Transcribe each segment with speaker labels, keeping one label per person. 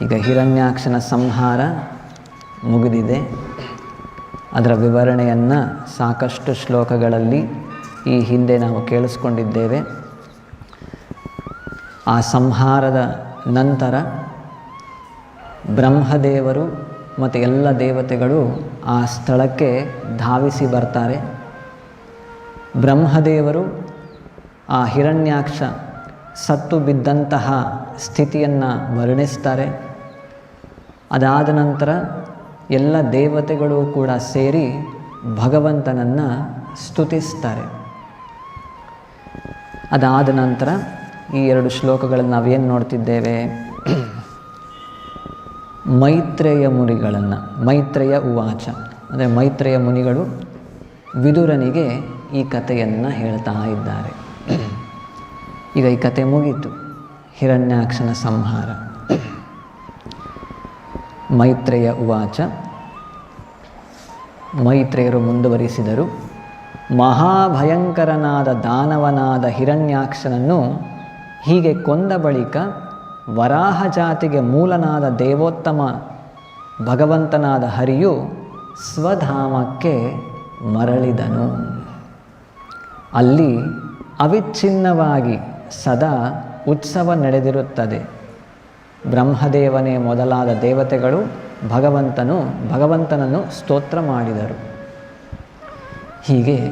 Speaker 1: ಈಗ ಹಿರಣ್ಯಾಕ್ಷನ ಸಂಹಾರ ಮುಗಿದಿದೆ. ಅದರ ವಿವರಣೆಯನ್ನು ಸಾಕಷ್ಟು ಶ್ಲೋಕಗಳಲ್ಲಿ ಈ ಹಿಂದೆ ನಾವು ಕೇಳಿಸ್ಕೊಂಡಿದ್ದೇವೆ. ಆ ಸಂಹಾರದ ನಂತರ ಬ್ರಹ್ಮದೇವರು ಮತ್ತು ಎಲ್ಲ ದೇವತೆಗಳು ಆ ಸ್ಥಳಕ್ಕೆ ಧಾವಿಸಿ ಬರ್ತಾರೆ. ಬ್ರಹ್ಮದೇವರು ಆ ಹಿರಣ್ಯಾಕ್ಷ ಸತ್ತು ಬಿದ್ದಂತಹ ಸ್ಥಿತಿಯನ್ನು ವರ್ಣಿಸ್ತಾರೆ. ಅದಾದ ನಂತರ ಎಲ್ಲ ದೇವತೆಗಳು ಕೂಡ ಸೇರಿ ಭಗವಂತನನ್ನು ಸ್ತುತಿಸ್ತಾರೆ. ಅದಾದ ನಂತರ ಈ ಎರಡು ಶ್ಲೋಕಗಳನ್ನು ನಾವೇನು ನೋಡ್ತಿದ್ದೇವೆ? ಮೈತ್ರೇಯ ಮುನಿಗಳನ್ನು, ಮೈತ್ರೇಯ ಉವಾಚ. ಅಂದರೆ ಮೈತ್ರೇಯ ಮುನಿಗಳು ವಿದುರನಿಗೆ ಈ ಕಥೆಯನ್ನು ಹೇಳ್ತಾ ಇದ್ದಾರೆ. ಈಗ ಈ ಕತೆ ಮುಗೀತು. ಹಿರಣ್ಯಾಕ್ಷನ ಸಂಹಾರ. ಮೈತ್ರೇಯ ಉವಾಚ. ಮೈತ್ರೇಯರು ಮುಂದುವರಿಸಿದರು. ಮಹಾಭಯಂಕರನಾದ ದಾನವನಾದ ಹಿರಣ್ಯಾಕ್ಷನನ್ನು ಹೀಗೆ ಕೊಂದ ಬಳಿಕ ವರಾಹ ಜಾತಿಗೆ ಮೂಲನಾದ ದೇವೋತ್ತಮ ಭಗವಂತನಾದ ಹರಿಯು ಸ್ವಧಾಮಕ್ಕೆ ಮರಳಿದನು. ಅಲ್ಲಿ ಅವಿಚ್ಛಿನ್ನವಾಗಿ ಸದಾ ಉತ್ಸವ ನಡೆದಿರುತ್ತದೆ. ಬ್ರಹ್ಮದೇವನೇ ಮೊದಲಾದ ದೇವತೆಗಳು ಭಗವಂತನು, ಭಗವಂತನನ್ನು ಸ್ತೋತ್ರ ಮಾಡಿದರು. ಹೀಗೆ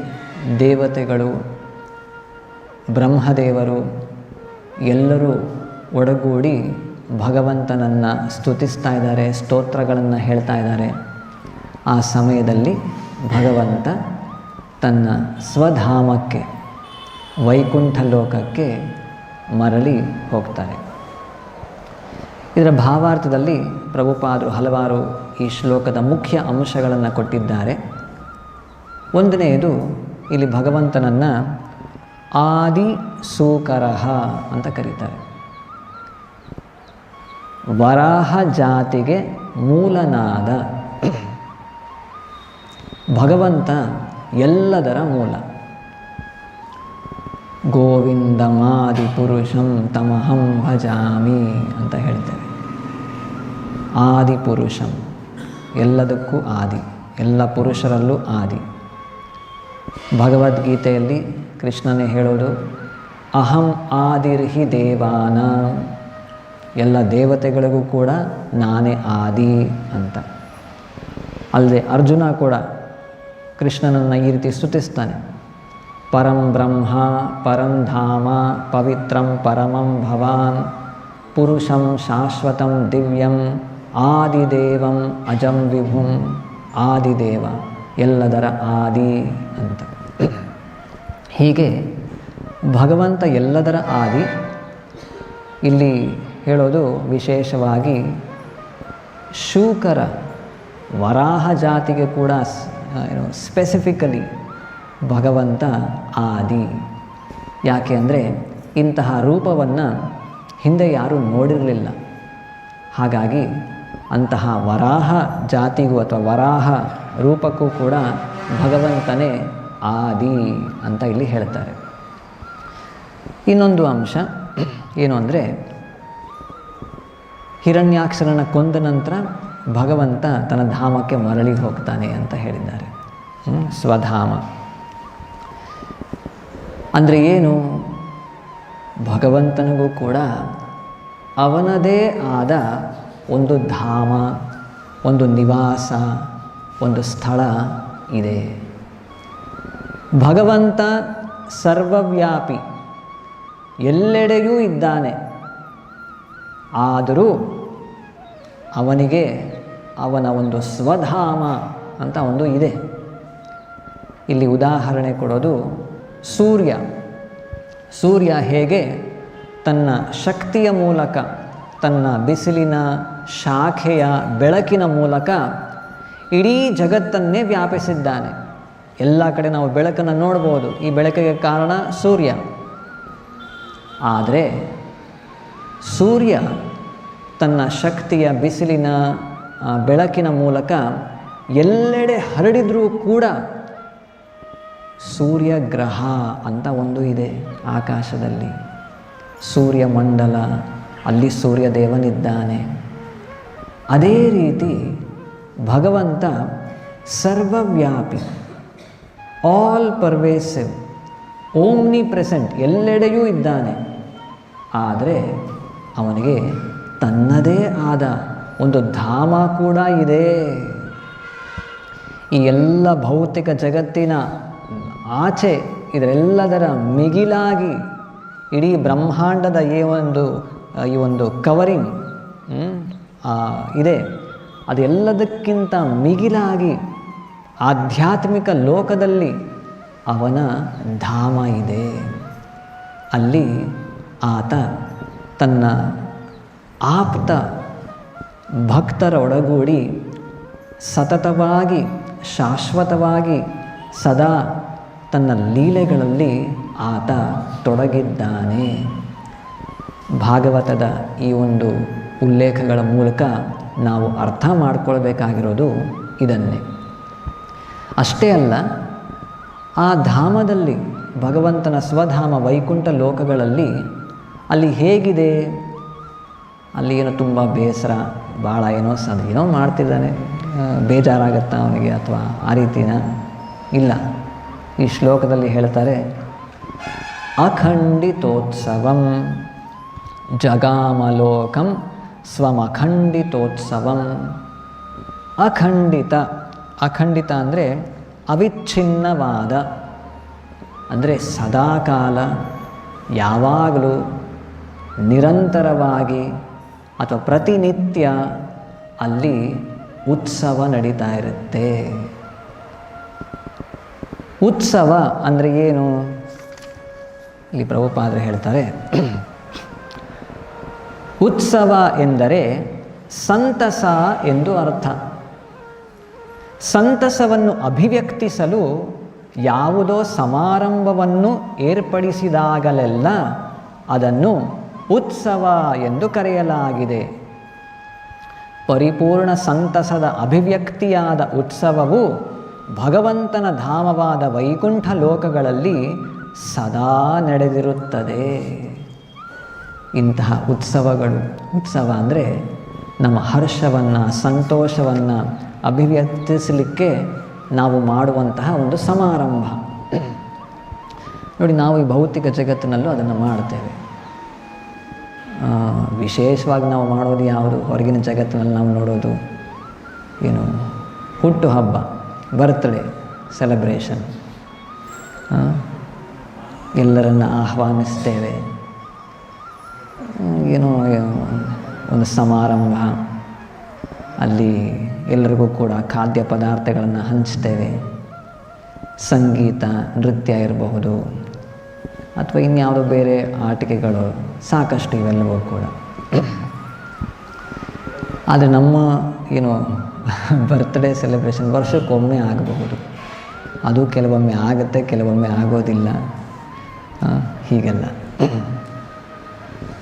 Speaker 1: ದೇವತೆಗಳು, ಬ್ರಹ್ಮದೇವರು ಎಲ್ಲರೂ ಒಡಗೂಡಿ ಭಗವಂತನನ್ನು ಸ್ತುತಿಸ್ತಾ ಇದ್ದಾರೆ, ಸ್ತೋತ್ರಗಳನ್ನು ಹೇಳ್ತಾ ಇದ್ದಾರೆ. ಆ ಸಮಯದಲ್ಲಿ ಭಗವಂತ ತನ್ನ ಸ್ವಧಾಮಕ್ಕೆ ವೈಕುಂಠ ಲೋಕಕ್ಕೆ ಮರಳಿ ಹೋಗ್ತಾರೆ. ಇದರ ಭಾವಾರ್ಥದಲ್ಲಿ ಪ್ರಭುಪಾದರು ಹಲವಾರು ಈ ಶ್ಲೋಕದ ಮುಖ್ಯ ಅಂಶಗಳನ್ನು ಕೊಟ್ಟಿದ್ದಾರೆ. ಒಂದನೆಯದು ಇಲ್ಲಿ ಭಗವಂತನನ್ನು ಆದಿ ಸೂಕರಹ ಅಂತ ಕರೀತಾರೆ. ವರಾಹ ಜಾತಿಗೆ ಮೂಲನಾದ ಭಗವಂತ ಎಲ್ಲದರ ಮೂಲ. ಗೋವಿಂದಮಾದಿ ಪುರುಷಂ ತಮಹಂ ಭಜಾಮಿ ಅಂತ ಹೇಳ್ತೇವೆ. ಆದಿ ಪುರುಷಂ ಎಲ್ಲದಕ್ಕೂ ಆದಿ, ಎಲ್ಲ ಪುರುಷರಲ್ಲೂ ಆದಿ. ಭಗವದ್ಗೀತೆಯಲ್ಲಿ ಕೃಷ್ಣನೇ ಹೇಳೋದು, ಅಹಂ ಆದಿರ್ಹಿ ದೇವಾನ, ಎಲ್ಲ ದೇವತೆಗಳಿಗೂ ಕೂಡ ನಾನೇ ಆದಿ ಅಂತ. ಅಲ್ಲದೆ ಅರ್ಜುನ ಕೂಡ ಕೃಷ್ಣನನ್ನು ಈ ರೀತಿ ಸ್ತುತಿಸ್ತಾನೆ. ಪರಂ ಬ್ರಹ್ಮ ಪರಂ ಧಾಮ ಪವಿತ್ರಂ ಪರಮಂ ಭವಾನ್ ಪುರುಷಂ ಶಾಶ್ವತಂ ದಿವ್ಯಂ ಆದಿದೇವಂ ಅಜಂ ವಿಭುಂ ಆದಿದೇವ ಎಲ್ಲದರ ಆದಿ ಅಂತ. ಹೀಗೆ ಭಗವಂತ ಎಲ್ಲದರ ಆದಿ ಇಲ್ಲಿ ಹೇಳೋದು ವಿಶೇಷವಾಗಿ ಶೂಕರ ವರಾಹ ಜಾತಿಗೆ ಕೂಡ ಏನು ಸ್ಪೆಸಿಫಿಕಲಿ ಭಗವಂತ ಆದಿ. ಯಾಕೆ ಅಂದರೆ ಇಂತಹ ರೂಪವನ್ನು ಹಿಂದೆ ಯಾರೂ ನೋಡಿರಲಿಲ್ಲ. ಹಾಗಾಗಿ ಅಂತಹ ವರಾಹ ಜಾತಿಗೂ ಅಥವಾ ವರಾಹ ರೂಪಕ್ಕೂ ಕೂಡ ಭಗವಂತನೇ ಆದಿ ಅಂತ ಇಲ್ಲಿ ಹೇಳ್ತಾರೆ. ಇನ್ನೊಂದು ಅಂಶ ಏನು ಅಂದರೆ ಹಿರಣ್ಯಾಕ್ಷರನ ಕೊಂದ ನಂತರ ಭಗವಂತ ತನ್ನ ಧಾಮಕ್ಕೆ ಮರಳಿ ಹೋಗ್ತಾನೆ ಅಂತ ಹೇಳಿದ್ದಾರೆ? ಸ್ವಧಾಮ. ಅಂದರೆ ಏನು? ಭಗವಂತನಿಗೂ ಕೂಡ ಅವನದೇ ಆದ ಒಂದು ಧಾಮ, ಒಂದು ನಿವಾಸ, ಒಂದು ಸ್ಥಳ ಇದೆ. ಭಗವಂತ ಸರ್ವವ್ಯಾಪಿ, ಎಲ್ಲೆಡೆಯೂ ಇದ್ದಾನೆ. ಆದರೂ ಅವನಿಗೆ ಅವನ ಒಂದು ಸ್ವಧಾಮ ಅಂತ ಒಂದು ಇದೆ. ಇಲ್ಲಿ ಉದಾಹರಣೆ ಕೊಡೋದು ಸೂರ್ಯ. ಸೂರ್ಯ ಹೇಗೆ? ತನ್ನ ಶಕ್ತಿಯ ಮೂಲಕ, ತನ್ನ ಬಿಸಿಲಿನ ಶಾಖೆಯ ಬೆಳಕಿನ ಮೂಲಕ ಇಡೀ ಜಗತ್ತನ್ನೇ ವ್ಯಾಪಿಸಿದ್ದಾನೆ. ಎಲ್ಲ ಕಡೆ ನಾವು ಬೆಳಕನ್ನು ನೋಡ್ಬೋದು. ಈ ಬೆಳಕಿಗೆ ಕಾರಣ ಸೂರ್ಯ. ಆದರೆ ಸೂರ್ಯ ತನ್ನ ಶಕ್ತಿಯ ಬಿಸಿಲಿನ ಬೆಳಕಿನ ಮೂಲಕ ಎಲ್ಲೆಡೆ ಹರಡಿದರೂ ಕೂಡ ಸೂರ್ಯಗ್ರಹ ಅಂತ ಒಂದು ಇದೆ ಆಕಾಶದಲ್ಲಿ. ಸೂರ್ಯ ಮಂಡಲ ಅಲ್ಲಿ ಸೂರ್ಯ ದೇವನಿದ್ದಾನೆ ಅದೇ ರೀತಿ ಭಗವಂತ ಸರ್ವವ್ಯಾಪಿ ಆಲ್ ಪರ್ವೇಸಿವ್ ಓಮ್ನಿ ಪ್ರೆಸೆಂಟ್ ಎಲ್ಲೆಡೆಯೂ ಇದ್ದಾನೆ. ಆದರೆ ಅವನಿಗೆ ತನ್ನದೇ ಆದ ಒಂದು ಧಾಮ ಕೂಡ ಇದೆ. ಈ ಎಲ್ಲ ಭೌತಿಕ ಜಗತ್ತಿನ ಆಚೆ ಇದರೆಲ್ಲದರ ಮಿಗಿಲಾಗಿ ಇಡೀ ಬ್ರಹ್ಮಾಂಡದ ಈ ಒಂದು ಈ ಒಂದು ಕವರಿಂಗ್ ಇದೆ. ಅದೆಲ್ಲದಕ್ಕಿಂತ ಮಿಗಿಲಾಗಿ ಆಧ್ಯಾತ್ಮಿಕ ಲೋಕದಲ್ಲಿ ಅವನ ಧಾಮ ಇದೆ. ಅಲ್ಲಿ ಆತ ತನ್ನ ಆಪ್ತ ಭಕ್ತರ ಒಡಗೂಡಿ ಸತತವಾಗಿ, ಶಾಶ್ವತವಾಗಿ ಸದಾ ತನ್ನ ಲೀಲೆಗಳಲ್ಲಿ ಆತ ತೊಡಗಿದ್ದಾನೆ. ಭಾಗವತದ ಈ ಒಂದು ಉಲ್ಲೇಖಗಳ ಮೂಲಕ ನಾವು ಅರ್ಥ ಮಾಡಿಕೊಳ್ಬೇಕಾಗಿರೋದು ಇದನ್ನೇ. ಅಷ್ಟೇ ಅಲ್ಲ, ಆ ಧಾಮದಲ್ಲಿ ಭಗವಂತನ ಸ್ವಧಾಮ ವೈಕುಂಠ ಲೋಕಗಳಲ್ಲಿ ಅಲ್ಲಿ ಹೇಗಿದೆ? ಅಲ್ಲಿ ಏನೋ ತುಂಬ ಬೇಸರ ಭಾಳ ಏನೋ ಸದ ಏನೋ ಮಾಡ್ತಿದ್ದಾನೆ. ಬೇಜಾರಾಗತ್ತಾ ಅವನಿಗೆ ಅಥವಾ ಆ ರೀತಿನ ಇಲ್ಲ. ಈ ಶ್ಲೋಕದಲ್ಲಿ ಹೇಳ್ತಾರೆ, ಅಖಂಡಿತೋತ್ಸವಂ ಜಗಾಮಲೋಕಂ ಸ್ವಮಖಂಡಿತೋತ್ಸವಂ. ಅಖಂಡಿತ ಅಖಂಡಿತ ಅಂದರೆ ಅವಿಚ್ಛಿನ್ನವಾದ, ಅಂದರೆ ಸದಾಕಾಲ, ಯಾವಾಗಲೂ ನಿರಂತರವಾಗಿ ಅಥವಾ ಪ್ರತಿನಿತ್ಯ ಅಲ್ಲಿ ಉತ್ಸವ ನಡೀತಾ ಇರುತ್ತೆ. ಉತ್ಸವ ಅಂದರೆ ಏನು? ಇಲ್ಲಿ ಪ್ರಭುಪಾದರು ಹೇಳ್ತಾರೆ, ಉತ್ಸವ ಎಂದರೆ ಸಂತಸ ಎಂದು ಅರ್ಥ. ಸಂತಸವನ್ನು ಅಭಿವ್ಯಕ್ತಿಸಲು ಯಾವುದೋ ಸಮಾರಂಭವನ್ನು ಏರ್ಪಡಿಸಿದಾಗಲೆಲ್ಲ ಅದನ್ನು ಉತ್ಸವ ಎಂದು ಕರೆಯಲಾಗಿದೆ. ಪರಿಪೂರ್ಣ ಸಂತಸದ ಅಭಿವ್ಯಕ್ತಿಯಾದ ಉತ್ಸವವು ಭಗವಂತನ ಧಾಮವಾದ ವೈಕುಂಠ ಲೋಕಗಳಲ್ಲಿ ಸದಾ ನಡೆದಿರುತ್ತದೆ. ಇಂತಹ ಉತ್ಸವಗಳು, ಉತ್ಸವ ಅಂದರೆ ನಮ್ಮ ಹರ್ಷವನ್ನು, ಸಂತೋಷವನ್ನು ಅಭಿವ್ಯಕ್ತಿಸಲಿಕ್ಕೆ ನಾವು ಮಾಡುವಂತಹ ಒಂದು ಸಮಾರಂಭ. ನೋಡಿ, ನಾವು ಈ ಭೌತಿಕ ಜಗತ್ತಿನಲ್ಲೂ ಅದನ್ನು ಮಾಡ್ತೇವೆ. ವಿಶೇಷವಾಗಿ ನಾವು ಮಾಡೋದು ಯಾವುದು? ಹೊರಗಿನ ಜಗತ್ತಿನಲ್ಲಿ ನಾವು ನೋಡೋದು ಏನು? ಹುಟ್ಟು ಹಬ್ಬ. ಬರ್ತ್ಡೇ ಸೆಲೆಬ್ರೇಷನ್ ಎಲ್ಲರನ್ನು ಆಹ್ವಾನಿಸ್ತೇವೆ. ಏನೋ, ಒಂದು ಸಮಾರಂಭ. ಅಲ್ಲಿ ಎಲ್ಲರಿಗೂ ಕೂಡ ಖಾದ್ಯ ಪದಾರ್ಥಗಳನ್ನು ಹಂಚ್ತೇವೆ. ಸಂಗೀತ, ನೃತ್ಯ ಇರಬಹುದು. ಅಥವಾ ಇನ್ಯಾವುದೋ ಬೇರೆ ಆಟಿಕೆಗಳು ಸಾಕಷ್ಟು ಇವೆಲ್ಲವೂ ಕೂಡ. ಆದರೆ ನಮ್ಮ ಏನು ಬರ್ತ್ಡೇ ಸೆಲೆಬ್ರೇಷನ್ ವರ್ಷಕ್ಕೊಮ್ಮೆ ಆಗಬಹುದು. ಅದು ಕೆಲವೊಮ್ಮೆ ಆಗುತ್ತೆ, ಕೆಲವೊಮ್ಮೆ ಆಗೋದಿಲ್ಲ. ಹೀಗೆಲ್ಲ.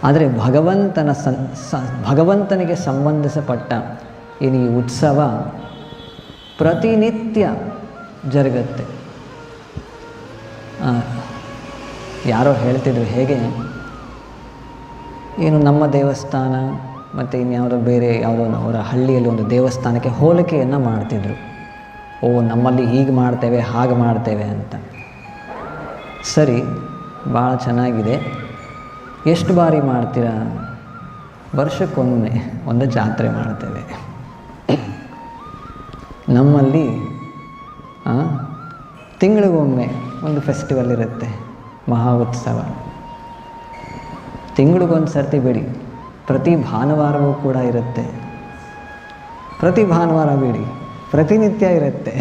Speaker 1: ಆದರೆ ಭಗವಂತನ ಸನ್ ಸ, ಭಗವಂತನಿಗೆ ಸಂಬಂಧಿಸಪಟ್ಟ ಏನು ಈ ಉತ್ಸವ ಪ್ರತಿನಿತ್ಯ ಜರುಗುತ್ತೆ. ಯಾರೋ ಹೇಳ್ತಿದ್ರು ಹೇಗೆ, ಏನು ನಮ್ಮ ದೇವಸ್ಥಾನ ಮತ್ತು ಇನ್ಯಾವುದೋ ಬೇರೆ ಯಾವುದೋ ಅವರ ಹಳ್ಳಿಯಲ್ಲಿ ಒಂದು ದೇವಸ್ಥಾನಕ್ಕೆ ಹೋಲಿಕೆಯನ್ನು ಮಾಡ್ತಿದ್ರು. ಓ, ನಮ್ಮಲ್ಲಿ ಹೀಗೆ ಮಾಡ್ತೇವೆ, ಹಾಗೆ ಮಾಡ್ತೇವೆ ಅಂತ. ಸರಿ, ಭಾಳ ಚೆನ್ನಾಗಿದೆ. ಎಷ್ಟು ಬಾರಿ ಮಾಡ್ತೀರಾ? ವರ್ಷಕ್ಕೊಮ್ಮೆ ಒಂದು ಜಾತ್ರೆ ಮಾಡ್ತೇವೆ. ನಮ್ಮಲ್ಲಿ ತಿಂಗಳಿಗೊಮ್ಮೆ ಒಂದು ಫೆಸ್ಟಿವಲ್ ಇರುತ್ತೆ, ಮಹಾ ಉತ್ಸವ. ತಿಂಗಳಿಗೊಂದು ಸರ್ತಿ ಬಿಡಿ. ಪ್ರತಿ ಭಾನುವಾರವೂ ಕೂಡ ಇರುತ್ತೆ. ಪ್ರತಿ ಭಾನುವಾರ ಬಿಡಿ, ಪ್ರತಿನಿತ್ಯ ಇರುತ್ತೆ.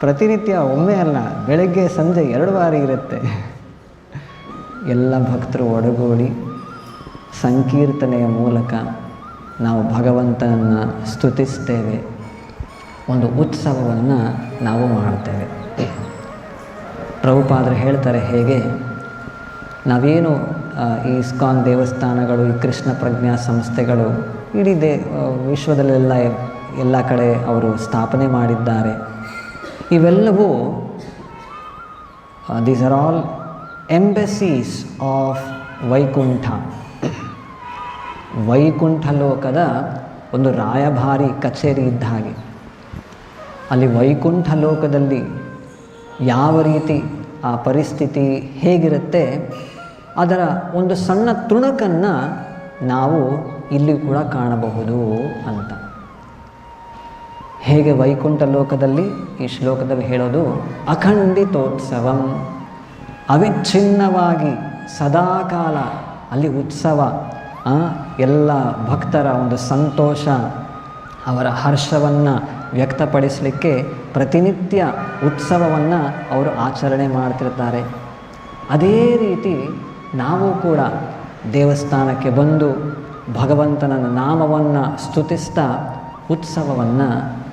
Speaker 1: ಪ್ರತಿನಿತ್ಯ ಒಮ್ಮೆ ಅಲ್ಲ, ಬೆಳಗ್ಗೆ ಸಂಜೆ ಎರಡು ಬಾರಿ ಇರುತ್ತೆ. ಎಲ್ಲ ಭಕ್ತರು ಒಡಗೂಡಿ ಸಂಕೀರ್ತನೆಯ ಮೂಲಕ ನಾವು ಭಗವಂತನನ್ನು ಸ್ತುತಿಸ್ತೇವೆ. ಒಂದು ಉತ್ಸವವನ್ನು ನಾವು ಮಾಡ್ತೇವೆ ಪ್ರಭುಪಾದರು ಹೇಳ್ತಾರೆ ಹೇಗೆ, ನಾವೇನು ಈ ಇಸ್ಕಾನ್ ದೇವಸ್ಥಾನಗಳು, ಈ ಕೃಷ್ಣ ಪ್ರಜ್ಞಾ ಸಂಸ್ಥೆಗಳು, ಇಡೀ ದೇ ವಿಶ್ವದಲ್ಲೆಲ್ಲ ಎಲ್ಲ ಕಡೆ ಅವರು ಸ್ಥಾಪನೆ ಮಾಡಿದ್ದಾರೆ. ಇವೆಲ್ಲವೂ these are all embassies of Vaikuntha. Vaikuntha ಲೋಕದ ಒಂದು ರಾಯಭಾರಿ ಕಚೇರಿ ಇದ್ದ ಹಾಗೆ. ಅಲ್ಲಿ ವೈಕುಂಠ ಲೋಕದಲ್ಲಿ ಯಾವ ರೀತಿ ಆ ಪರಿಸ್ಥಿತಿ ಹೇಗಿರುತ್ತೆ ಅದರ ಒಂದು ಸಣ್ಣ ತುಣುಕನ್ನು ನಾವು ಇಲ್ಲಿ ಕೂಡ ಕಾಣಬಹುದು ಅಂತ. ಹೇಗೆ ವೈಕುಂಠ ಲೋಕದಲ್ಲಿ ಈ ಶ್ಲೋಕದಲ್ಲಿ ಹೇಳೋದು, ಅಖಂಡಿತೋತ್ಸವಂ, ಅವಿಚ್ಛಿನ್ನವಾಗಿ ಸದಾಕಾಲ ಅಲ್ಲಿ ಉತ್ಸವ ಎಲ್ಲ ಭಕ್ತರ ಒಂದು ಸಂತೋಷ, ಅವರ ಹರ್ಷವನ್ನು ವ್ಯಕ್ತಪಡಿಸಲಿಕ್ಕೆ ಪ್ರತಿನಿತ್ಯ ಉತ್ಸವವನ್ನು ಅವರು ಆಚರಣೆ ಮಾಡ್ತಿರ್ತಾರೆ. ಅದೇ ರೀತಿ ನಾವು ಕೂಡ ದೇವಸ್ಥಾನಕ್ಕೆ ಬಂದು ಭಗವಂತನ ನಾಮವನ್ನು ಸ್ತುತಿಸ್ತಾ ಉತ್ಸವವನ್ನು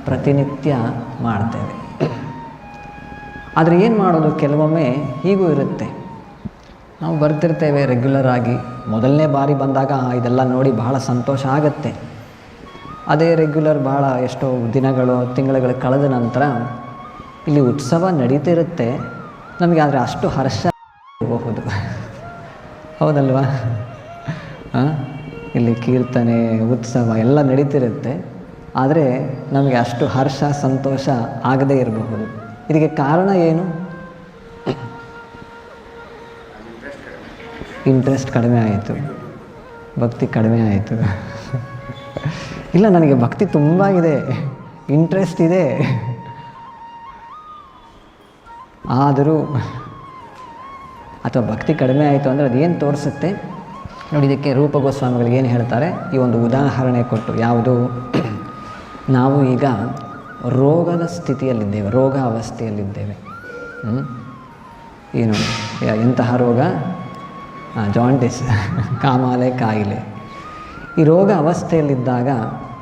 Speaker 1: ಪ್ರತಿನಿತ್ಯ ಮಾಡ್ತೇವೆ. ಆದರೆ ಏನು ಮಾಡೋದು ಕೆಲವೊಮ್ಮೆ ಹೀಗೂ ಇರುತ್ತೆ. ನಾವು ಬರ್ತಿರ್ತೇವೆ ರೆಗ್ಯುಲರ್ ಆಗಿ. ಮೊದಲನೇ ಬಾರಿ ಬಂದಾಗ ಇದೆಲ್ಲ ನೋಡಿ ಬಹಳ ಸಂತೋಷ ಆಗುತ್ತೆ. ಅದೇ ರೆಗ್ಯುಲರ್ ಭಾಳ ಎಷ್ಟೋ ದಿನಗಳು, ತಿಂಗಳುಗಳು ಕಳೆದ ನಂತರ ಇಲ್ಲಿ ಉತ್ಸವ ನಡೀತಿರುತ್ತೆ. ನಮಗೆ ಆದರೆ ಅಷ್ಟು ಹರ್ಷ ಇರಬಹುದು ಹೌದಲ್ವಾ? ಹಾಂ ಇಲ್ಲಿ ಕೀರ್ತನೆ, ಉತ್ಸವ ಎಲ್ಲ ನಡೀತಿರುತ್ತೆ. ಆದರೆ ನಮಗೆ ಅಷ್ಟು ಹರ್ಷ, ಸಂತೋಷ ಆಗದೇ ಇರಬಹುದು. ಇದಕ್ಕೆ ಕಾರಣ ಏನು? ಇಂಟ್ರೆಸ್ಟ್ ಕಡಿಮೆ ಆಯಿತು. ಭಕ್ತಿ ಕಡಿಮೆ ಆಯಿತು. ಇಲ್ಲ, ನನಗೆ ಭಕ್ತಿ ತುಂಬ ಇದೆ. ಇಂಟ್ರೆಸ್ಟ್ ಇದೆ. ಆದರೂ ಅಥವಾ ಭಕ್ತಿ ಕಡಿಮೆ ಆಯಿತು ಅಂದರೆ ಅದೇನು ತೋರಿಸುತ್ತೆ? ನೋಡಿ, ಇದಕ್ಕೆ ರೂಪ ಗೋಸ್ವಾಮಿಗಳು ಏನು ಹೇಳ್ತಾರೆ? ಈ ಒಂದು ಉದಾಹರಣೆ ಕೊಟ್ಟು, ಯಾವುದು? ನಾವು ಈಗ ರೋಗದ ಸ್ಥಿತಿಯಲ್ಲಿದ್ದೇವೆ, ರೋಗ ಅವಸ್ಥೆಯಲ್ಲಿದ್ದೇವೆ. ಏನು? ಎಂತಹ ರೋಗ? ಜಾಂಡಿಸ್ ಕಾಮಾಲೆ, ಕಾಯಿಲೆ. ಈ ರೋಗ ಅವಸ್ಥೆಯಲ್ಲಿದ್ದಾಗ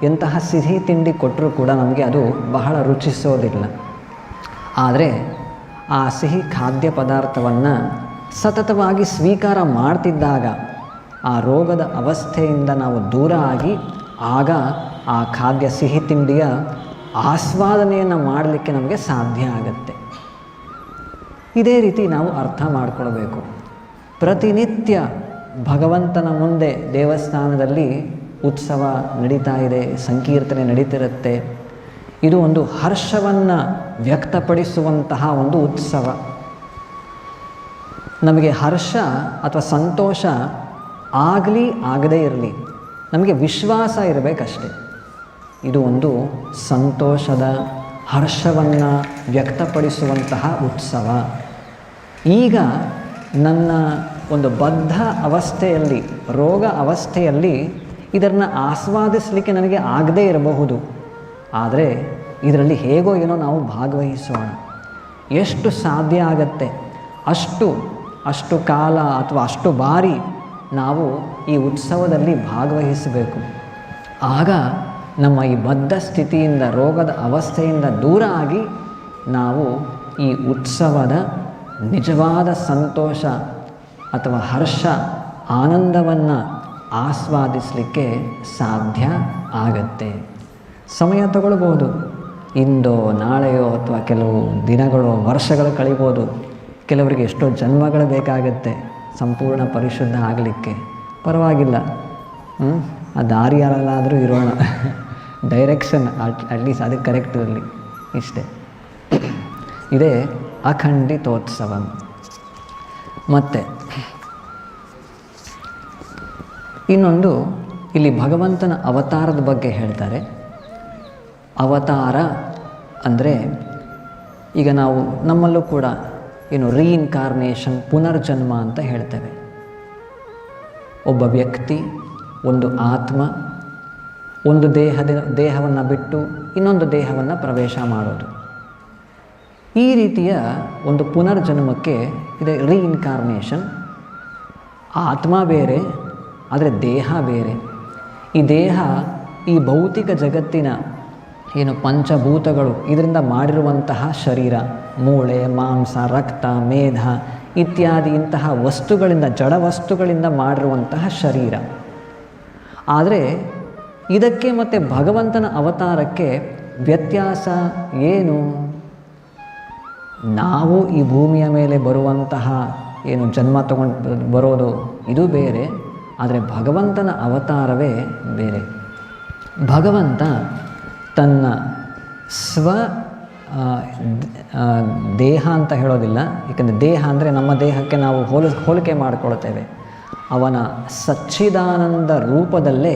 Speaker 1: ಎಂತಹ ಸಿಹಿ ತಿಂಡಿ ಕೊಟ್ಟರೂ ಕೂಡ ನಮಗೆ ಅದು ಬಹಳ ರುಚಿಸೋದಿಲ್ಲ. ಆದರೆ ಆ ಸಿಹಿ ಖಾದ್ಯ ಪದಾರ್ಥವನ್ನು ಸತತವಾಗಿ ಸ್ವೀಕಾರ ಮಾಡ್ತಿದ್ದಾಗ ಆ ರೋಗದ ಅವಸ್ಥೆಯಿಂದ ನಾವು ದೂರ ಆಗಿ ಆಗ ಆ ಖಾದ್ಯ ಸಿಹಿ ತಿಂಡಿಯ ಆಸ್ವಾದನೆಯನ್ನು ಮಾಡಲಿಕ್ಕೆ ನಮಗೆ ಸಾಧ್ಯ ಆಗುತ್ತೆ. ಇದೇ ರೀತಿ ನಾವು ಅರ್ಥ ಮಾಡಿಕೊಳ್ಬೇಕು. ಪ್ರತಿನಿತ್ಯ ಭಗವಂತನ ಮುಂದೆ ದೇವಸ್ಥಾನದಲ್ಲಿ ಉತ್ಸವ ನಡೀತಾ ಇದೆ, ಸಂಕೀರ್ತನೆ ನಡೀತಿರುತ್ತೆ. ಇದು ಒಂದು ಹರ್ಷವನ್ನು ವ್ಯಕ್ತಪಡಿಸುವಂತಹ ಒಂದು ಉತ್ಸವ. ನಮಗೆ ಹರ್ಷ ಅಥವಾ ಸಂತೋಷ ಆಗಲಿ ಆಗದೇ ಇರಲಿ, ನಮಗೆ ವಿಶ್ವಾಸ ಇರಬೇಕಷ್ಟೆ. ಇದು ಒಂದು ಸಂತೋಷದ ಹರ್ಷವನ್ನು ವ್ಯಕ್ತಪಡಿಸುವಂತಹ ಉತ್ಸವ. ಈಗ ನನ್ನ ಒಂದು ಬದ್ಧ ಅವಸ್ಥೆಯಲ್ಲಿ, ರೋಗ ಅವಸ್ಥೆಯಲ್ಲಿ ಇದನ್ನು ಆಸ್ವಾದಿಸಲಿಕ್ಕೆ ನನಗೆ ಆಗದೇ ಇರಬಹುದು. ಆದರೆ ಇದರಲ್ಲಿ ಹೇಗೋ ಏನೋ ನಾವು ಭಾಗವಹಿಸೋಣ. ಎಷ್ಟು ಸಾಧ್ಯ ಆಗತ್ತೆ? ಅಷ್ಟು ಅಷ್ಟು ಕಾಲ ಅಥವಾ ಅಷ್ಟು ಬಾರಿ ನಾವು ಈ ಉತ್ಸವದಲ್ಲಿ ಭಾಗವಹಿಸಬೇಕು. ಆಗ ನಮ್ಮ ಈ ಬದ್ಧ ಸ್ಥಿತಿಯಿಂದ, ರೋಗದ ಅವಸ್ಥೆಯಿಂದ ದೂರ ಆಗಿ ನಾವು ಈ ಉತ್ಸವದ ನಿಜವಾದ ಸಂತೋಷ ಅಥವಾ ಹರ್ಷ, ಆನಂದವನ್ನು ಆಸ್ವಾದಿಸಲಿಕ್ಕೆ ಸಾಧ್ಯ ಆಗತ್ತೆ. ಸಮಯ ತಗೊಳ್ಬೋದು. ಇಂದೋ, ನಾಳೆಯೋ ಅಥವಾ ಕೆಲವು ದಿನಗಳು, ವರ್ಷಗಳು ಕಳಿಬೋದು. ಕೆಲವರಿಗೆ ಎಷ್ಟೋ ಜನ್ಮಗಳು ಬೇಕಾಗುತ್ತೆ ಸಂಪೂರ್ಣ ಪರಿಶುದ್ಧ ಆಗಲಿಕ್ಕೆ. ಪರವಾಗಿಲ್ಲ. ಹ್ಞೂ ಆ ದಾರಿಯಲ್ಲಾದರೂ ಇರೋಣ. ಡೈರೆಕ್ಷನ್ ಅಟ್ ಅಟ್ಲೀಸ್ಟ್ ಅದಕ್ಕೆ ಕರೆಕ್ಟ್ ಇರಲಿ ಇಷ್ಟೇ. ಇದೇ ಅಖಂಡಿತೋತ್ಸವ. ಮತ್ತು, ಇನ್ನೊಂದು ಇಲ್ಲಿ ಭಗವಂತನ ಅವತಾರದ ಬಗ್ಗೆ ಹೇಳ್ತಾರೆ. ಅವತಾರ ಅಂದರೆ ಈಗ ನಾವು ನಮ್ಮಲ್ಲೂ ಕೂಡ ಏನು ರೀಇನ್ಕಾರ್ನೇಷನ್ ಪುನರ್ಜನ್ಮ ಅಂತ ಹೇಳ್ತೇವೆ. ಒಬ್ಬ ವ್ಯಕ್ತಿ, ಒಂದು ಆತ್ಮ, ಒಂದು ದೇಹದ, ದೇಹವನ್ನು ಬಿಟ್ಟು ಇನ್ನೊಂದು ದೇಹವನ್ನು ಪ್ರವೇಶ ಮಾಡೋದು. ಈ ರೀತಿಯ ಒಂದು ಪುನರ್ಜನ್ಮಕ್ಕೆ ಇದೆ ರೀಇನ್ಕಾರ್ನೇಷನ್ ಆತ್ಮ ಬೇರೆ, ಆದರೆ ದೇಹ ಬೇರೆ. ಈ ದೇಹ ಈ ಭೌತಿಕ ಜಗತ್ತಿನ ಏನು ಪಂಚಭೂತಗಳು ಇದರಿಂದ ಮಾಡಿರುವಂತಹ ಶರೀರ, ಮೂಳೆ, ಮಾಂಸ, ರಕ್ತ, ಮೇಧ ಇತ್ಯಾದಿ ಇಂತಹ ವಸ್ತುಗಳಿಂದ, ಜಡ ವಸ್ತುಗಳಿಂದ ಮಾಡಿರುವಂತಹ ಶರೀರ. ಆದರೆ ಇದಕ್ಕೆ ಮತ್ತು ಭಗವಂತನ ಅವತಾರಕ್ಕೆ ವ್ಯತ್ಯಾಸ ಏನು? ನಾವು ಈ ಭೂಮಿಯ ಮೇಲೆ ಬರುವಂತಹ ಏನು ಜನ್ಮ ತಗೊಂಡು ಬರೋದು ಇದು ಬೇರೆ, ಆದರೆ ಭಗವಂತನ ಅವತಾರವೇ ಬೇರೆ. ಭಗವಂತ ತನ್ನ ಸ್ವ ದೇಹ ಅಂತ ಹೇಳೋದಿಲ್ಲ. ಏಕೆಂದರೆ ದೇಹ ಅಂದರೆ ನಮ್ಮ ದೇಹಕ್ಕೆ ನಾವು ಹೋಲ, ಹೋಲಿಕೆ ಮಾಡಿಕೊಳ್ತೇವೆ. ಅವನ ಸಚ್ಚಿದಾನಂದ ರೂಪದಲ್ಲೇ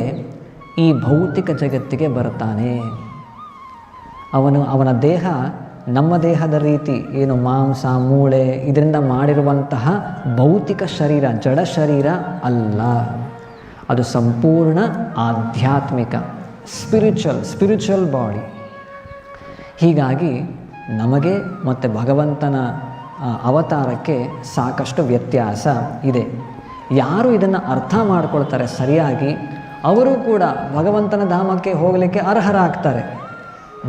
Speaker 1: ಈ ಭೌತಿಕ ಜಗತ್ತಿಗೆ ಬರ್ತಾನೆ ಅವನು, ಅವನ ದೇಹ ನಮ್ಮ ದೇಹದ ರೀತಿ, ಏನು ಮಾಂಸ, ಮೂಳೆ, ಇದರಿಂದ ಮಾಡಿರುವಂತಹ ಭೌತಿಕ ಶರೀರ, ಜಡ ಶರೀರ ಅಲ್ಲ. ಅದು ಸಂಪೂರ್ಣ ಆಧ್ಯಾತ್ಮಿಕ. ಸ್ಪಿರಿಚುವಲ್ ಸ್ಪಿರಿಚುವಲ್ ಬಾಡಿ ಹೀಗಾಗಿ ನಮಗೆ ಮತ್ತು ಭಗವಂತನ ಅವತಾರಕ್ಕೆ ಸಾಕಷ್ಟು ವ್ಯತ್ಯಾಸ ಇದೆ. ಯಾರು ಇದನ್ನು ಅರ್ಥ ಮಾಡ್ಕೊಳ್ತಾರೆ ಸರಿಯಾಗಿ, ಅವರು ಕೂಡ ಭಗವಂತನ ಧಾಮಕ್ಕೆ ಹೋಗಲಿಕ್ಕೆ ಅರ್ಹರಾಗ್ತಾರೆ.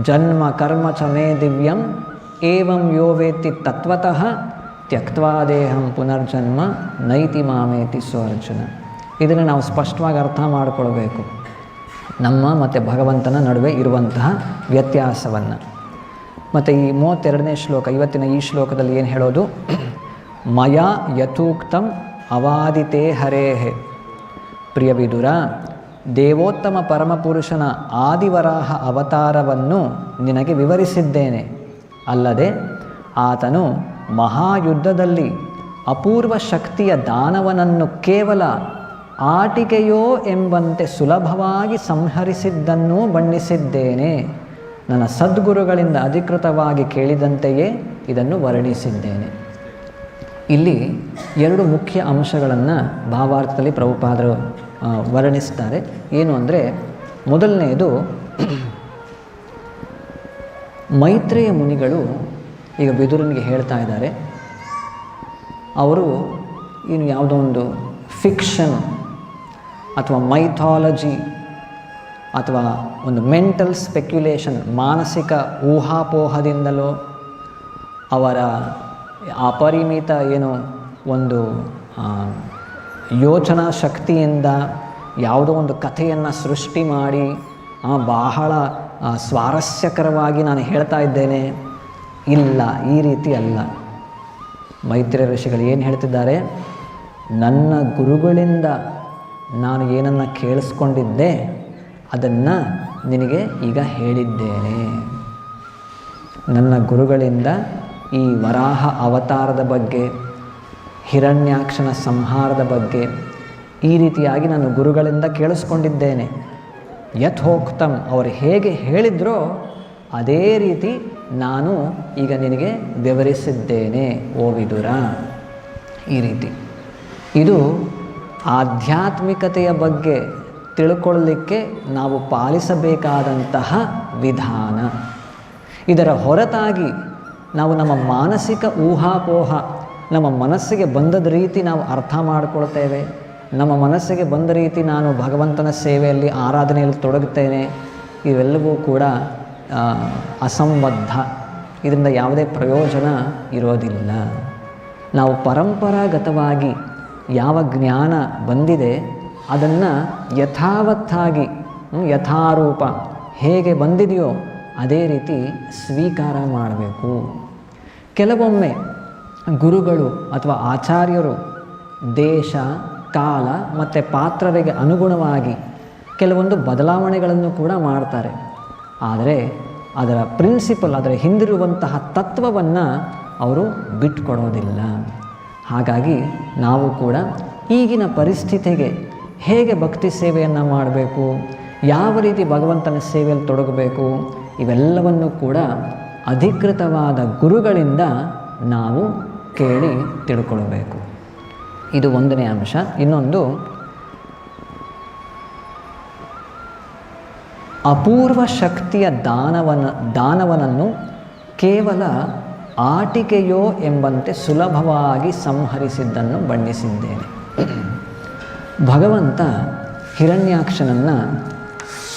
Speaker 1: ಜನ್ಮ, ಕರ್ಮ, ಚ, ಮೇ, ದಿವ್ಯಂ, ಏವಂ ಯೋ ವೇತ್ತಿ ತತ್ವತಃ ತ್ಯಕ್ವಾ ದೇಹಂ ಪುನರ್ಜನ್ಮ ನೈತಿ ಮಾಮೇತಿ ಸ್ವರ್ಜುನ. ಇದನ್ನು ನಾವು ಸ್ಪಷ್ಟವಾಗಿ ಅರ್ಥ ಮಾಡಿಕೊಳ್ಬೇಕು. ನಮ್ಮ ಮತ್ತು ಭಗವಂತನ ನಡುವೆ ಇರುವಂತಹ ವ್ಯತ್ಯಾಸವನ್ನು. ಮತ್ತು ಈ ಮೂವತ್ತೆರಡನೇ ಶ್ಲೋಕ, ಇವತ್ತಿನ ಈ ಶ್ಲೋಕದಲ್ಲಿ ಏನು ಹೇಳೋದು? ಮಯ ಯಥೂಕ್ತಂ ಅವಾದಿತೇ ಹರೇಹೆ. ಪ್ರಿಯ ವಿದುರ, ದೇವೋತ್ತಮ ಪರಮಪುರುಷನ ಆದಿವರಾಹ ಅವತಾರವನ್ನು ನಿನಗೆ ವಿವರಿಸಿದ್ದೇನೆ. ಅಲ್ಲದೆ ಆತನು ಮಹಾಯುದ್ಧದಲ್ಲಿ ಅಪೂರ್ವ ಶಕ್ತಿಯ ದಾನವನನ್ನು ಕೇವಲ ಆಟಿಕೆಯೋ ಎಂಬಂತೆ ಸುಲಭವಾಗಿ ಸಂಹರಿಸಿದ್ದನ್ನೂ ಬಣ್ಣಿಸಿದ್ದೇನೆ. ನನ್ನ ಸದ್ಗುರುಗಳಿಂದ ಅಧಿಕೃತವಾಗಿ ಕೇಳಿದಂತೆಯೇ ಇದನ್ನು ವರ್ಣಿಸಿದ್ದೇನೆ. ಇಲ್ಲಿ ಎರಡು ಮುಖ್ಯ ಅಂಶಗಳನ್ನು ಭಾವಾರ್ಥದಲ್ಲಿ ಪ್ರಭುಪಾದರು ವರ್ಣಿಸ್ತಾರೆ. ಏನು ಅಂದರೆ ಮೊದಲನೆಯದು ಮೈತ್ರೇಯ ಮುನಿಗಳು, ಈಗ ಬಿದುರನಿಗೆ ಹೇಳ್ತಾ ಇದ್ದಾರೆ, ಅವರು ಇನ್ನು ಯಾವುದೋ ಒಂದು ಫಿಕ್ಷನ್ ಅಥವಾ ಮೈಥಾಲಜಿ ಅಥವಾ ಒಂದು ಮೆಂಟಲ್ ಸ್ಪೆಕ್ಯುಲೇಷನ್ ಮಾನಸಿಕ ಊಹಾಪೋಹದಿಂದಲೋ ಅವರ ಅಪರಿಮಿತ ಏನು ಒಂದು ಯೋಚನಾ ಶಕ್ತಿಯಿಂದ ಯಾವುದೋ ಒಂದು ಕಥೆಯನ್ನು ಸೃಷ್ಟಿ ಮಾಡಿ ಬಹಳ ಸ್ವಾರಸ್ಯಕರವಾಗಿ ನಾನು ಹೇಳ್ತಾ ಇದ್ದೇನೆ. ಇಲ್ಲ, ಈ ರೀತಿ ಅಲ್ಲ. ಮೈತ್ರಿ ಋಷಿಗಳು ಏನು ಹೇಳ್ತಿದ್ದಾರೆ? ನನ್ನ ಗುರುಗಳಿಂದ ನಾನು ಏನನ್ನು ಕೇಳಿಸ್ಕೊಂಡಿದ್ದೆ, ಅದನ್ನು ನಿನಗೆ ಈಗ ಹೇಳಿದ್ದೇನೆ. ನನ್ನ ಗುರುಗಳಿಂದ ಈ ವರಾಹ ಅವತಾರದ ಬಗ್ಗೆ, ಹಿರಣ್ಯಾಕ್ಷನ ಸಂಹಾರದ ಬಗ್ಗೆ ಈ ರೀತಿಯಾಗಿ ನಾನು ಗುರುಗಳಿಂದ ಕೇಳಿಸ್ಕೊಂಡಿದ್ದೇನೆ. ಯಥೋಕ್ತಂ ಅವರು ಹೇಗೆ ಹೇಳಿದ್ರೋ, ಅದೇ ರೀತಿ ನಾನು ಈಗ ನಿನಗೆ ವಿವರಿಸಿದ್ದೇನೆ, ಓ ಈ ರೀತಿ. ಇದು ಆಧ್ಯಾತ್ಮಿಕತೆಯ ಬಗ್ಗೆ ತಿಳ್ಕೊಳ್ಳಲಿಕ್ಕೆ ನಾವು ಪಾಲಿಸಬೇಕಾದಂತಹ ವಿಧಾನ. ಇದರ ಹೊರತಾಗಿ ನಾವು ನಮ್ಮ ಮಾನಸಿಕ ಊಹಾಪೋಹ, ನಮ್ಮ ಮನಸ್ಸಿಗೆ ಬಂದದ ರೀತಿ ನಾವು ಅರ್ಥ ಮಾಡಿಕೊಳ್ತೇವೆ. ನಮ್ಮ ಮನಸ್ಸಿಗೆ ಬಂದ ರೀತಿ ನಾನು ಭಗವಂತನ ಸೇವೆಯಲ್ಲಿ ಆರಾಧನೆಯಲ್ಲಿ ತೊಡಗುತ್ತೇನೆ. ಇವೆಲ್ಲವೂ ಕೂಡ ಅಸಂಬದ್ಧ. ಇದರಿಂದ ಯಾವುದೇ ಪ್ರಯೋಜನ ಇರೋದಿಲ್ಲ. ನಾವು ಪರಂಪರಾಗತವಾಗಿ ಯಾವ ಜ್ಞಾನ ಬಂದಿದೆ ಅದನ್ನು ಯಥಾವತ್ತಾಗಿ ಯಥಾರೂಪ ಹೇಗೆ ಬಂದಿದೆಯೋ ಅದೇ ರೀತಿ ಸ್ವೀಕಾರ ಮಾಡಬೇಕು. ಕೆಲವೊಮ್ಮೆ ಗುರುಗಳು ಅಥವಾ ಆಚಾರ್ಯರು ದೇಶ, ಕಾಲ ಮತ್ತು ಪಾತ್ರರಿಗೆ ಅನುಗುಣವಾಗಿ ಕೆಲವೊಂದು ಬದಲಾವಣೆಗಳನ್ನು ಕೂಡ ಮಾಡ್ತಾರೆ. ಆದರೆ ಅದರ ಪ್ರಿನ್ಸಿಪಲ್ ಅದರ ಹಿಂದಿರುವಂತಹ ತತ್ವವನ್ನು ಅವರು ಬಿಟ್ಕೊಡೋದಿಲ್ಲ. ಹಾಗಾಗಿ ನಾವು ಕೂಡ ಈಗಿನ ಪರಿಸ್ಥಿತಿಗೆ ಹೇಗೆ ಭಕ್ತಿ ಸೇವೆಯನ್ನು ಮಾಡಬೇಕು, ಯಾವ ರೀತಿ ಭಗವಂತನ ಸೇವೆಯಲ್ಲಿ ತೊಡಗಬೇಕು, ಇವೆಲ್ಲವನ್ನು ಕೂಡ ಅಧಿಕೃತವಾದ ಗುರುಗಳಿಂದ ನಾವು ಕೇಳಿ ತಿಳ್ಕೊಳ್ಬೇಕು. ಇದು ಒಂದನೇ ಅಂಶ. ಇನ್ನೊಂದು, ಅಪೂರ್ವ ಶಕ್ತಿಯ ದಾನವನ, ದಾನವನನ್ನು ಕೇವಲ ಆಟಿಕೆಯೋ ಎಂಬಂತೆ ಸುಲಭವಾಗಿ ಸಂಹರಿಸಿದ್ದನ್ನು ಬಣ್ಣಿಸಿದ್ದೇನೆ. ಭಗವಂತ ಹಿರಣ್ಯಾಕ್ಷನನ್ನು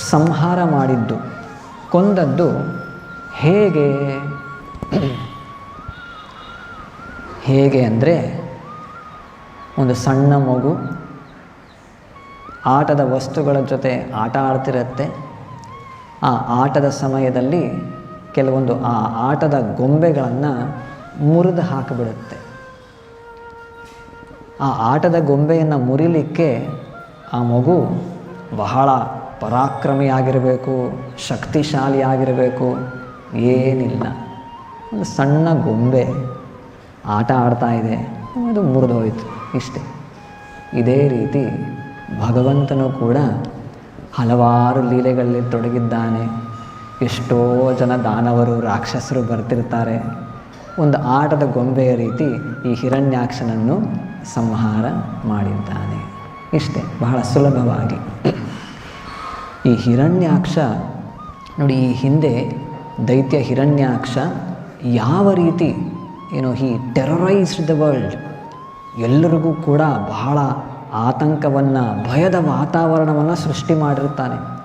Speaker 1: ಸಂಹಾರ ಮಾಡಿದ್ದು, ಕೊಂದದ್ದು ಹೇಗೆ? ಹೇಗೆ ಅಂದರೆ, ಒಂದು ಸಣ್ಣ ಮಗು ಆಟದ ವಸ್ತುಗಳ ಜೊತೆ ಆಟ ಆಡ್ತಿರತ್ತೆ. ಆ ಆಟದ ಸಮಯದಲ್ಲಿ ಕೆಲವೊಂದು ಆ ಆಟದ ಗೊಂಬೆಗಳನ್ನು ಮುರಿದು ಹಾಕಿಬಿಡುತ್ತೆ. ಆ ಆಟದ ಗೊಂಬೆಯನ್ನು ಮುರಿಲಿಕ್ಕೆ ಆ ಮಗು ಬಹಳ ಪರಾಕ್ರಮಿಯಾಗಿರಬೇಕು, ಶಕ್ತಿಶಾಲಿಯಾಗಿರಬೇಕು, ಏನಿಲ್ಲ. ಒಂದು ಸಣ್ಣ ಗೊಂಬೆ ಆಟ ಆಡ್ತಾ ಇದೆ, ಅದು ಮುರಿದೋಯಿತು ಇಷ್ಟೇ. ಇದೇ ರೀತಿ ಭಗವಂತನು ಕೂಡ ಹಲವಾರು ಲೀಲೆಗಳಲ್ಲಿ ತೊಡಗಿದ್ದಾನೆ. ಎಷ್ಟೋ ಜನ ದಾನವರು, ರಾಕ್ಷಸರು ಬರ್ತಿರ್ತಾರೆ. ಒಂದು ಆಟದ ಗೊಂಬೆಯ ರೀತಿ ಈ ಹಿರಣ್ಯಾಕ್ಷನನ್ನು ಸಂಹಾರ ಮಾಡಿದ್ದಾನೆ. ಇಷ್ಟೇ, ಬಹಳ ಸುಲಭವಾಗಿ. ಈ ಹಿರಣ್ಯಾಕ್ಷ, ನೋಡಿ, ಈ ಹಿಂದೆ ದೈತ್ಯ ಹಿರಣ್ಯಾಕ್ಷ ಯಾವ ರೀತಿ ಏನೋ ಹಿ ಟೆರರೈಸ್ಡ್ ದ ವರ್ಲ್ಡ್ ಎಲ್ಲರಿಗೂ ಕೂಡ ಬಹಳ ಆತಂಕವನ್ನು, ಭಯದ ವಾತಾವರಣವನ್ನು ಸೃಷ್ಟಿ ಮಾಡಿರ್ತಾನೆ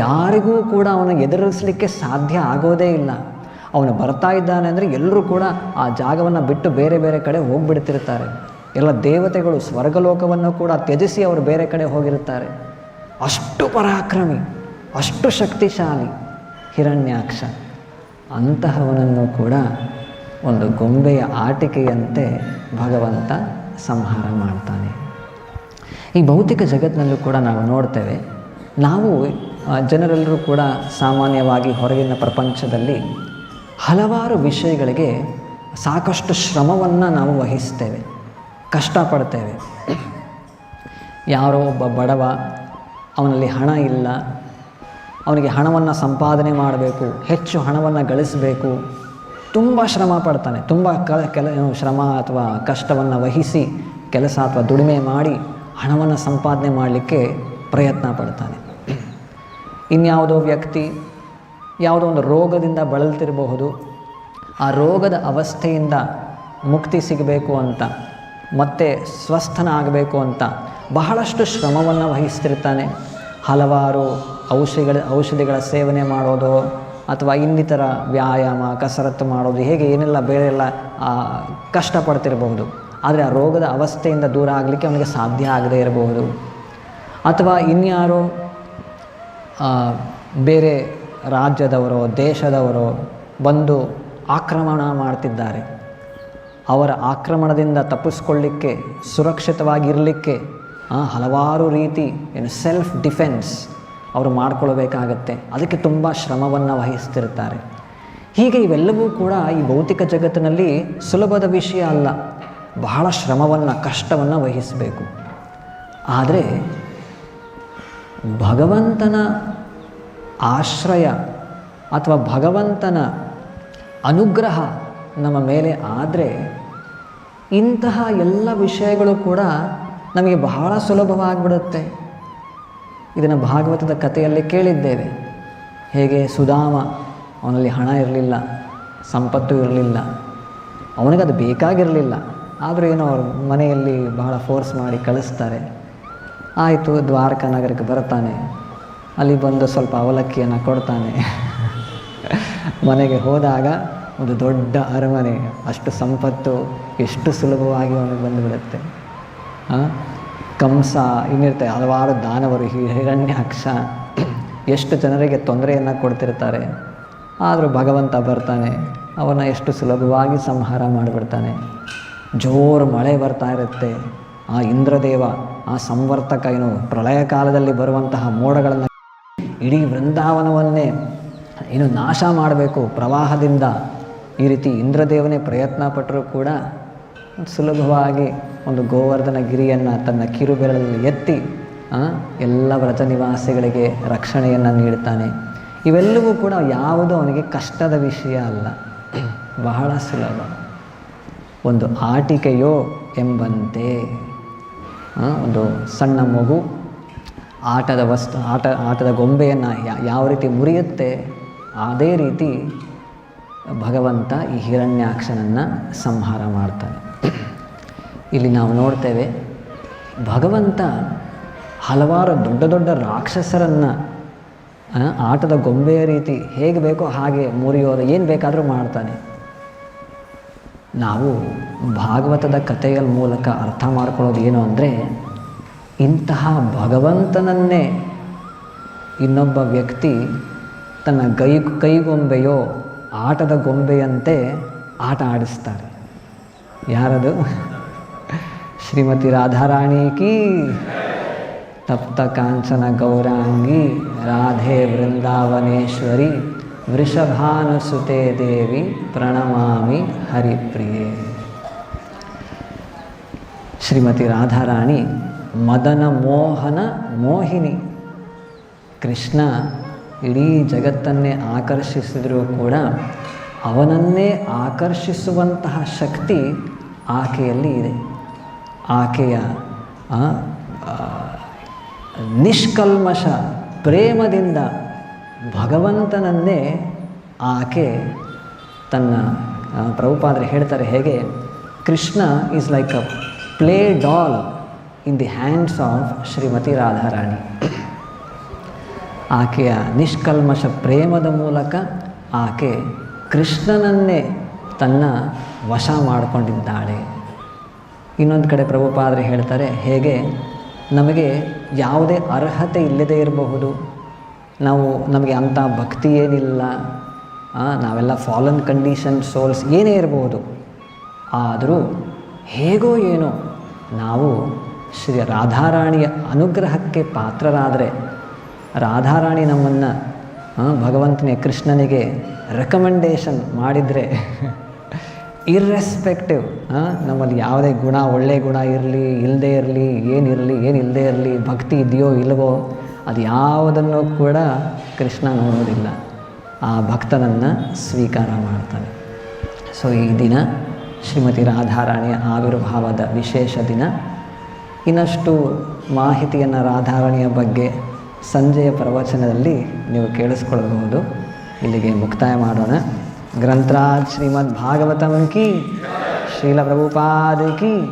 Speaker 1: ಯಾರಿಗೂ ಕೂಡ ಅವನ ಎದುರಿಸಲಿಕ್ಕೆ ಸಾಧ್ಯ ಆಗೋದೇ ಇಲ್ಲ. ಅವನು ಬರ್ತಾ ಇದ್ದಾನೆ ಅಂದರೆ ಎಲ್ಲರೂ ಕೂಡ ಆ ಜಾಗವನ್ನು ಬಿಟ್ಟು ಬೇರೆ ಬೇರೆ ಕಡೆ ಹೋಗಿಬಿಡ್ತಿರ್ತಾರೆ. ಎಲ್ಲ ದೇವತೆಗಳು ಸ್ವರ್ಗಲೋಕವನ್ನು ಕೂಡ ತ್ಯಜಿಸಿ ಅವರು ಬೇರೆ ಕಡೆ ಹೋಗಿರುತ್ತಾರೆ. ಅಷ್ಟು ಪರಾಕ್ರಮಿ, ಅಷ್ಟು ಶಕ್ತಿಶಾಲಿ ಹಿರಣ್ಯಾಕ್ಷ. ಅಂತಹವನನ್ನು ಕೂಡ ಒಂದು ಗೊಂಬೆಯ ಆಟಿಕೆಯಂತೆ ಭಗವಂತ ಸಂಹಾರ ಮಾಡ್ತಾನೆ. ಈ ಭೌತಿಕ ಜಗತ್ತಿನಲ್ಲೂ ಕೂಡ ನಾವು ನೋಡ್ತೇವೆ, ನಾವು ಜನರೆಲ್ಲರೂ ಕೂಡ ಸಾಮಾನ್ಯವಾಗಿ ಹೊರಗಿನ ಪ್ರಪಂಚದಲ್ಲಿ ಹಲವಾರು ವಿಷಯಗಳಿಗೆ ಸಾಕಷ್ಟು ಶ್ರಮವನ್ನು ನಾವು ವಹಿಸ್ತೇವೆ, ಕಷ್ಟಪಡ್ತೇವೆ. ಯಾರೋ ಒಬ್ಬ ಬಡವ, ಅವನಲ್ಲಿ ಹಣ ಇಲ್ಲ, ಅವನಿಗೆ ಹಣವನ್ನು ಸಂಪಾದನೆ ಮಾಡಬೇಕು, ಹೆಚ್ಚು ಹಣವನ್ನು ಗಳಿಸಬೇಕು, ತುಂಬ ಶ್ರಮ ಪಡ್ತಾನೆ. ತುಂಬ ಕ, ಕೆಲ, ಶ್ರಮ ಅಥವಾ ಕಷ್ಟವನ್ನು ವಹಿಸಿ, ಕೆಲಸ ಅಥವಾ ದುಡಿಮೆ ಮಾಡಿ ಹಣವನ್ನು ಸಂಪಾದನೆ ಮಾಡಲಿಕ್ಕೆ ಪ್ರಯತ್ನ ಪಡ್ತಾನೆ. ಇನ್ಯಾವುದೋ ವ್ಯಕ್ತಿ ಯಾವುದೋ ಒಂದು ರೋಗದಿಂದ ಬಳಲ್ತಿರಬಹುದು. ಆ ರೋಗದ ಅವಸ್ಥೆಯಿಂದ ಮುಕ್ತಿ ಸಿಗಬೇಕು ಅಂತ, ಮತ್ತೆ ಸ್ವಸ್ಥನ ಆಗಬೇಕು ಅಂತ ಬಹಳಷ್ಟು ಶ್ರಮವನ್ನು ವಹಿಸ್ತಿರ್ತಾನೆ. ಹಲವಾರು ಔಷಧಿಗಳ ಔಷಧಿಗಳ ಸೇವನೆ ಮಾಡೋದು ಅಥವಾ ಇನ್ನಿತರ ವ್ಯಾಯಾಮ, ಕಸರತ್ತು ಮಾಡೋದು, ಹೇಗೆ ಏನೆಲ್ಲ ಬೇರೆ ಎಲ್ಲ ಕಷ್ಟಪಡ್ತಿರಬಹುದು. ಆದರೆ ಆ ರೋಗದ ಅವಸ್ಥೆಯಿಂದ ದೂರ ಆಗಲಿಕ್ಕೆ ಅವನಿಗೆ ಸಾಧ್ಯ ಆಗದೇ ಇರಬಹುದು. ಅಥವಾ ಇನ್ಯಾರೋ ಬೇರೆ ರಾಜ್ಯದವರೋ, ದೇಶದವರೋ ಬಂದು ಆಕ್ರಮಣ ಮಾಡ್ತಿದ್ದಾರೆ. ಅವರ ಆಕ್ರಮಣದಿಂದ ತಪ್ಪಿಸ್ಕೊಳ್ಳಿಕ್ಕೆ, ಸುರಕ್ಷಿತವಾಗಿರಲಿಕ್ಕೆ ಹಲವಾರು ರೀತಿ, ಏನು ಸೆಲ್ಫ್ ಡಿಫೆನ್ಸ್ ಅವರು ಮಾಡಿಕೊಳ್ಬೇಕಾಗತ್ತೆ. ಅದಕ್ಕೆ ತುಂಬ ಶ್ರಮವನ್ನು ವಹಿಸ್ತಿರ್ತಾರೆ. ಹೀಗೆ ಇವೆಲ್ಲವೂ ಕೂಡ ಈ ಭೌತಿಕ ಜಗತ್ತಿನಲ್ಲಿ ಸುಲಭದ ವಿಷಯ ಅಲ್ಲ. ಬಹಳ ಶ್ರಮವನ್ನು, ಕಷ್ಟವನ್ನು ವಹಿಸಬೇಕು. ಆದರೆ ಭಗವಂತನ ಆಶ್ರಯ ಅಥವಾ ಭಗವಂತನ ಅನುಗ್ರಹ ನಮ್ಮ ಮೇಲೆ ಆದರೆ ಇಂತಹ ಎಲ್ಲ ವಿಷಯಗಳು ಕೂಡ ನಮಗೆ ಬಹಳ ಸುಲಭವಾಗಿಬಿಡುತ್ತೆ. ಇದನ್ನು ಭಾಗವತದ ಕಥೆಯಲ್ಲಿ ಕೇಳಿದ್ದೇವೆ. ಹೇಗೆ ಸುಧಾಮ ಅವನಲ್ಲಿ ಹಣ ಇರಲಿಲ್ಲ, ಸಂಪತ್ತು ಇರಲಿಲ್ಲ ಅವನಿಗದು ಬೇಕಾಗಿರಲಿಲ್ಲ, ಆದರೂ ಏನೋ ಅವ್ರ ಮನೆಯಲ್ಲಿ ಬಹಳ ಫೋರ್ಸ್ ಮಾಡಿ ಕಳಿಸ್ತಾರೆ. ಆಯಿತು ದ್ವಾರಕಾ ನಗರಕ್ಕೆ ಬರ್ತಾನೆ ಅಲ್ಲಿ ಬಂದು ಸ್ವಲ್ಪ ಅವಲಕ್ಕಿಯನ್ನು ಕೊಡ್ತಾನೆ. ಮನೆಗೆ ಹೋದಾಗ ಒಂದು ದೊಡ್ಡ ಅರಮನೆ, ಅಷ್ಟು ಸಂಪತ್ತು, ಎಷ್ಟು ಸುಲಭವಾಗಿ ಅವನಿಗೆ ಬಂದುಬಿಡುತ್ತೆ? ಕಂಸ ಇನ್ನಿರ್ತಾರೆ ಹಲವಾರು ದಾನವರು ಹಿರಣ್ಯ ಅಕ್ಷ ಎಷ್ಟು ಜನರಿಗೆ ತೊಂದರೆಯನ್ನು ಕೊಡ್ತಿರ್ತಾರೆ. ಆದರೂ ಭಗವಂತ ಬರ್ತಾನೆ, ಅವನ ಎಷ್ಟು ಸುಲಭವಾಗಿ ಸಂಹಾರ ಮಾಡಿಬಿಡ್ತಾನೆ. ಜೋರು ಮಳೆ ಬರ್ತಾ ಇರುತ್ತೆ. ಆ ಇಂದ್ರದೇವ, ಆ ಸಂವರ್ತಕ, ಏನು, ಪ್ರಳಯ ಕಾಲದಲ್ಲಿ ಬರುವಂತಹ ಮೋಡಗಳನ್ನು ಇಡೀ ವೃಂದಾವನವನ್ನೇ ಏನು ನಾಶ ಮಾಡಬೇಕು ಪ್ರವಾಹದಿಂದ ಈ ರೀತಿ ಇಂದ್ರದೇವನೇ ಪ್ರಯತ್ನ ಪಟ್ಟರೂ ಕೂಡ ಸುಲಭವಾಗಿ ಒಂದು ಗೋವರ್ಧನ ಗಿರಿಯನ್ನು ತನ್ನ ಕಿರುಬೆರಳಲ್ಲಿ ಎತ್ತಿ ಎಲ್ಲ ವ್ರತ ನಿವಾಸಿಗಳಿಗೆ ರಕ್ಷಣೆಯನ್ನು ನೀಡ್ತಾನೆ. ಇವೆಲ್ಲವೂ ಕೂಡ ಯಾವುದೂ ಅವನಿಗೆ ಕಷ್ಟದ ವಿಷಯ ಅಲ್ಲ. ಬಹಳ ಸುಲಭ. ಒಂದು ಆಟಿಕೆಯೋ ಎಂಬಂತೆ ಒಂದು ಸಣ್ಣ ಮಗು ಆಟದ ವಸ್ತು, ಆಟ, ಆಟದ ಗೊಂಬೆಯನ್ನು ಯಾವ ರೀತಿ ಮುರಿಯುತ್ತೆ, ಅದೇ ರೀತಿ ಭಗವಂತ ಈ ಹಿರಣ್ಯಾಕ್ಷನನ್ನು ಸಂಹಾರ ಮಾಡ್ತಾನೆ. ಇಲ್ಲಿ ನಾವು ನೋಡ್ತೇವೆ, ಭಗವಂತ ಹಲವಾರು ದೊಡ್ಡ ದೊಡ್ಡ ರಾಕ್ಷಸರನ್ನು ಆಟದ ಗೊಂಬೆಯ ರೀತಿ ಹೇಗೆ ಬೇಕೋ ಹಾಗೆ ಮುರಿಯೋದು, ಏನು ಬೇಕಾದರೂ ಮಾಡ್ತಾನೆ. ನಾವು ಭಾಗವತದ ಕಥೆಯ ಮೂಲಕ ಅರ್ಥ ಮಾಡ್ಕೊಳ್ಳೋದು ಏನು ಅಂದರೆ ಇಂತಹ ಭಗವಂತನನ್ನೇ ಇನ್ನೊಬ್ಬ ವ್ಯಕ್ತಿ ತನ್ನ ಗೈ ಕೈಗೊಂಬೆಯೋ ಆಟದ ಗೊಂಬೆಯಂತೆ ಆಟ ಆಡಿಸ್ತಾರೆ. ಯಾರದು? ಶ್ರೀಮತಿ ರಾಧಾರಾಣಿ ಕಿ. ತಪ್ತ ಕಾಂಚನ ಗೌರಾಂಗಿ, ರಾಧೆ ವೃಂದಾವನೇಶ್ವರಿ, ವೃಷಭಾನುಸುತೆ ದೇವಿ, ಪ್ರಣಮಾಮಿ ಹರಿಪ್ರಿಯೆ. ಶ್ರೀಮತಿ ರಾಧಾರಾಣಿ ಮದನ ಮೋಹನ ಮೋಹಿನಿ. ಕೃಷ್ಣ ಇಡೀ ಜಗತ್ತನ್ನೇ ಆಕರ್ಷಿಸಿದರೂ ಕೂಡ ಅವನನ್ನೇ ಆಕರ್ಷಿಸುವಂತಹ ಶಕ್ತಿ ಆಕೆಯಲ್ಲಿ ಇದೆ. ಆಕೆಯ ನಿಷ್ಕಲ್ಮಶ ಪ್ರೇಮದಿಂದ ಭಗವಂತನನ್ನೇ ಆಕೆ ತನ್ನ ಪ್ರಭುಪಾದರೆ ಹೇಳ್ತಾರೆ ಹೇಗೆ, Krishna is like a play doll in the hands of Shrimati Radharani ಆಕೆಯ ನಿಷ್ಕಲ್ಮಶ ಪ್ರೇಮದ ಮೂಲಕ ಆಕೆ ಕೃಷ್ಣನನ್ನೇ ತನ್ನ ವಶ ಮಾಡಿಕೊಂಡಿದ್ದಾಳೆ. ಇನ್ನೊಂದು ಕಡೆ ಪ್ರಭುಪಾದರೆ ಹೇಳ್ತಾರೆ, ಹೇಗೆ? ನಮಗೆ ಯಾವುದೇ ಅರ್ಹತೆ ಇಲ್ಲದೇ ಇರಬಹುದು. ನಾವು ನಮಗೆ ಅಂಥ ಭಕ್ತಿ ಏನಿಲ್ಲ. ನಾವೆಲ್ಲ ಫಾಲನ್ ಕಂಡೀಷನ್ ಸೋಲ್ಸ್ ಏನೇ ಇರಬಹುದು. ಆದರೂ ಹೇಗೋ ಏನೋ ನಾವು ಶ್ರೀ ರಾಧಾರಾಣಿಯ ಅನುಗ್ರಹಕ್ಕೆ ಪಾತ್ರರಾದರೆ ರಾಧಾರಾಣಿ ನಮ್ಮನ್ನು ಭಗವಂತನೇ ಕೃಷ್ಣನಿಗೆ ರೆಕಮೆಂಡೇಷನ್ ಮಾಡಿದರೆ ಇರ್ರೆಸ್ಪೆಕ್ಟಿವ್ ನಮ್ಮಲ್ಲಿ ಯಾವುದೇ ಗುಣ ಒಳ್ಳೆಯ ಗುಣ ಇರಲಿ ಇಲ್ಲದೇ ಇರಲಿ, ಏನಿರಲಿ, ಏನಿಲ್ಲದೆ ಇರಲಿ, ಭಕ್ತಿ ಇದೆಯೋ ಇಲ್ಲವೋ ಅದು ಯಾವುದನ್ನು ಕೂಡ ಕೃಷ್ಣ ನೋಡೋದಿಲ್ಲ. ಆ ಭಕ್ತನನ್ನು ಸ್ವೀಕಾರ ಮಾಡ್ತಾನೆ. ಸೊ ಈ ದಿನ ಶ್ರೀಮತಿ ರಾಧಾರಾಣಿಯ ಆವಿರ್ಭಾವದ ವಿಶೇಷ ದಿನ ಇನ್ನಷ್ಟು ಮಾಹಿತಿಯನ್ನು ರಾಧಾರಣಿಯ ಬಗ್ಗೆ ಸಂಜೆಯ ಪ್ರವಚನದಲ್ಲಿ ನೀವು ಕೇಳಿಸ್ಕೊಳ್ಬಹುದು. ಇಲ್ಲಿಗೆ ಮುಕ್ತಾಯ ಮಾಡೋಣ. ಗ್ರಂಥರಾಜ್ ಶ್ರೀಮದ್ ಭಾಗವತಂ ಕಿ ಶ್ರೀಲ ಪ್ರಭುಪಾದ ಕಿ.